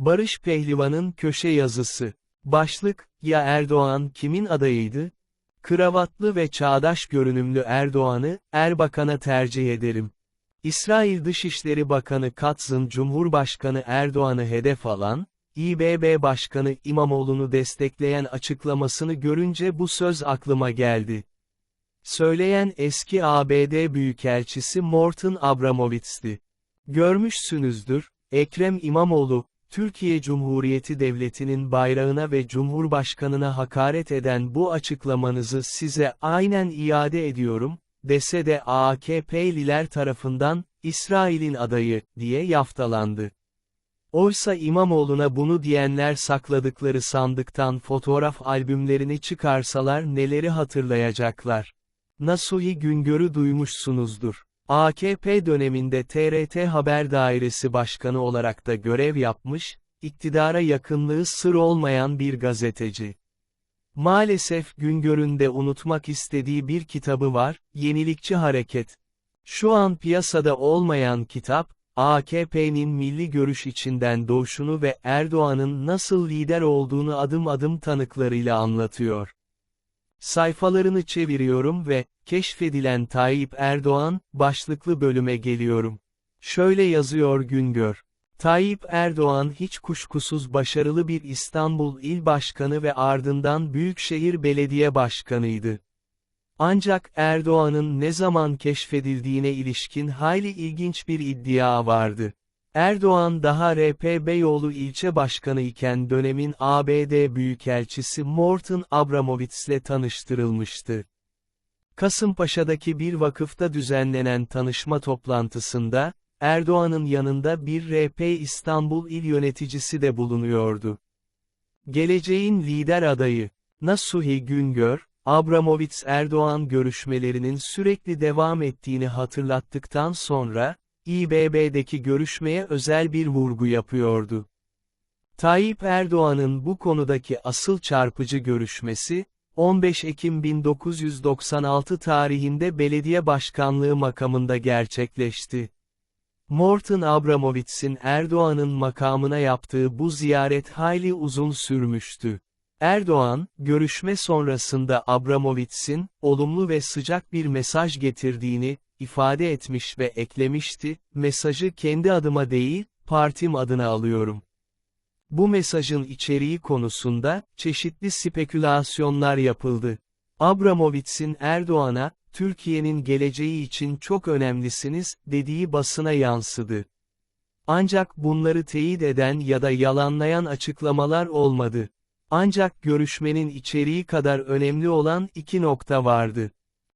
Barış Pehlivan'ın köşe yazısı. Başlık, ya Erdoğan kimin adayıydı? Kravatlı ve çağdaş görünümlü Erdoğan'ı, Erbakan'a tercih ederim. İsrail Dışişleri Bakanı Katz'ın Cumhurbaşkanı Erdoğan'ı hedef alan, İBB Başkanı İmamoğlu'nu destekleyen açıklamasını görünce bu söz aklıma geldi. Söyleyen eski ABD Büyükelçisi Morton Abramowitz'ti. Görmüşsünüzdür, Ekrem İmamoğlu, Türkiye Cumhuriyeti Devleti'nin bayrağına ve Cumhurbaşkanına hakaret eden bu açıklamanızı size aynen iade ediyorum, dese de AKP'liler tarafından, İsrail'in adayı, diye yaftalandı. Oysa İmamoğlu'na bunu diyenler sakladıkları sandıktan fotoğraf albümlerini çıkarsalar neleri hatırlayacaklar. Nasuhi Güngör'ü duymuşsunuzdur. AKP döneminde TRT Haber Dairesi Başkanı olarak da görev yapmış, iktidara yakınlığı sır olmayan bir gazeteci. Maalesef Güngör'ün de unutmak istediği bir kitabı var, Yenilikçi Hareket. Şu an piyasada olmayan kitap, AKP'nin milli görüş içinden doğuşunu ve Erdoğan'ın nasıl lider olduğunu adım adım tanıklarıyla anlatıyor. Sayfalarını çeviriyorum ve, keşfedilen Tayyip Erdoğan, başlıklı bölüme geliyorum. Şöyle yazıyor Güngör. Tayyip Erdoğan hiç kuşkusuz başarılı bir İstanbul İl Başkanı ve ardından Büyükşehir Belediye Başkanıydı. Ancak Erdoğan'ın ne zaman keşfedildiğine ilişkin hayli ilginç bir iddia vardı. Erdoğan daha RP Beyoğlu ilçe başkanı iken dönemin ABD Büyükelçisi Morton Abramowitz'le tanıştırılmıştı. Kasımpaşa'daki bir vakıfta düzenlenen tanışma toplantısında, Erdoğan'ın yanında bir RP İstanbul il yöneticisi de bulunuyordu. Geleceğin lider adayı, Nasuhi Güngör, Abramowitz-Erdoğan görüşmelerinin sürekli devam ettiğini hatırlattıktan sonra, İBB'deki görüşmeye özel bir vurgu yapıyordu. Tayyip Erdoğan'ın bu konudaki asıl çarpıcı görüşmesi, 15 Ekim 1996 tarihinde belediye başkanlığı makamında gerçekleşti. Morton Abramowitz'in Erdoğan'ın makamına yaptığı bu ziyaret hayli uzun sürmüştü. Erdoğan, görüşme sonrasında Abramowitz'in, olumlu ve sıcak bir mesaj getirdiğini, ifade etmiş ve eklemişti, mesajı kendi adıma değil, partim adına alıyorum. Bu mesajın içeriği konusunda, çeşitli spekülasyonlar yapıldı. Abramowitz'in Erdoğan'a, Türkiye'nin geleceği için çok önemlisiniz, dediği basına yansıdı. Ancak bunları teyit eden ya da yalanlayan açıklamalar olmadı. Ancak görüşmenin içeriği kadar önemli olan iki nokta vardı.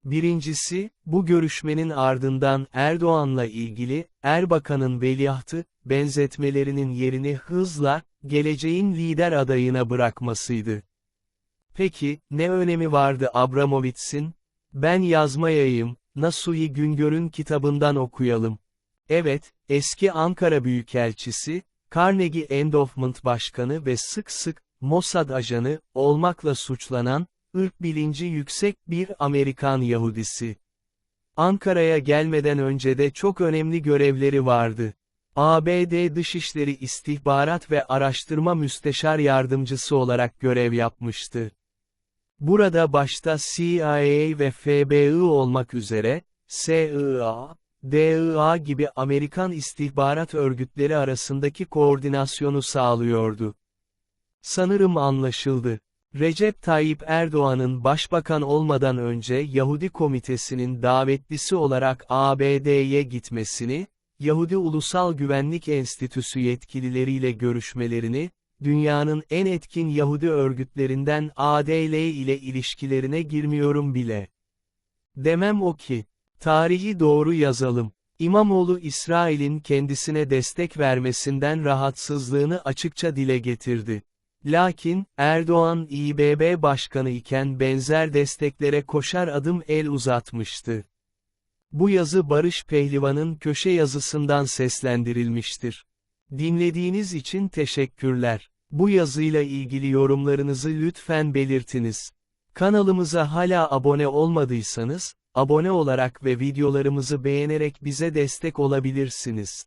Birincisi, bu görüşmenin ardından Erdoğan'la ilgili, Erbakan'ın veliahtı, benzetmelerinin yerini hızla, geleceğin lider adayına bırakmasıydı. Peki, ne önemi vardı Abramowitz'in? Ben yazmayayım, Nasuhi Güngör'ün kitabından okuyalım. Evet, eski Ankara Büyükelçisi, Carnegie Endowment Başkanı ve sık sık, Mossad ajanı, olmakla suçlanan, ırk bilinci yüksek bir Amerikan Yahudisi. Ankara'ya gelmeden önce de çok önemli görevleri vardı. ABD Dışişleri İstihbarat ve Araştırma Müsteşar Yardımcısı olarak görev yapmıştı. Burada başta CIA ve FBI olmak üzere, CIA, DIA gibi Amerikan istihbarat örgütleri arasındaki koordinasyonu sağlıyordu. Sanırım anlaşıldı. Recep Tayyip Erdoğan'ın başbakan olmadan önce Yahudi Komitesi'nin davetlisi olarak ABD'ye gitmesini, Yahudi Ulusal Güvenlik Enstitüsü yetkilileriyle görüşmelerini, dünyanın en etkin Yahudi örgütlerinden ADL ile ilişkilerine girmiyorum bile. Demem o ki, tarihi doğru yazalım. İmamoğlu İsrail'in kendisine destek vermesinden rahatsızlığını açıkça dile getirdi. Lakin, Erdoğan İBB Başkanı iken benzer desteklere koşar adım el uzatmıştı. Bu yazı Barış Pehlivan'ın köşe yazısından seslendirilmiştir. Dinlediğiniz için teşekkürler. Bu yazıyla ilgili yorumlarınızı lütfen belirtiniz. Kanalımıza hala abone olmadıysanız, abone olarak ve videolarımızı beğenerek bize destek olabilirsiniz.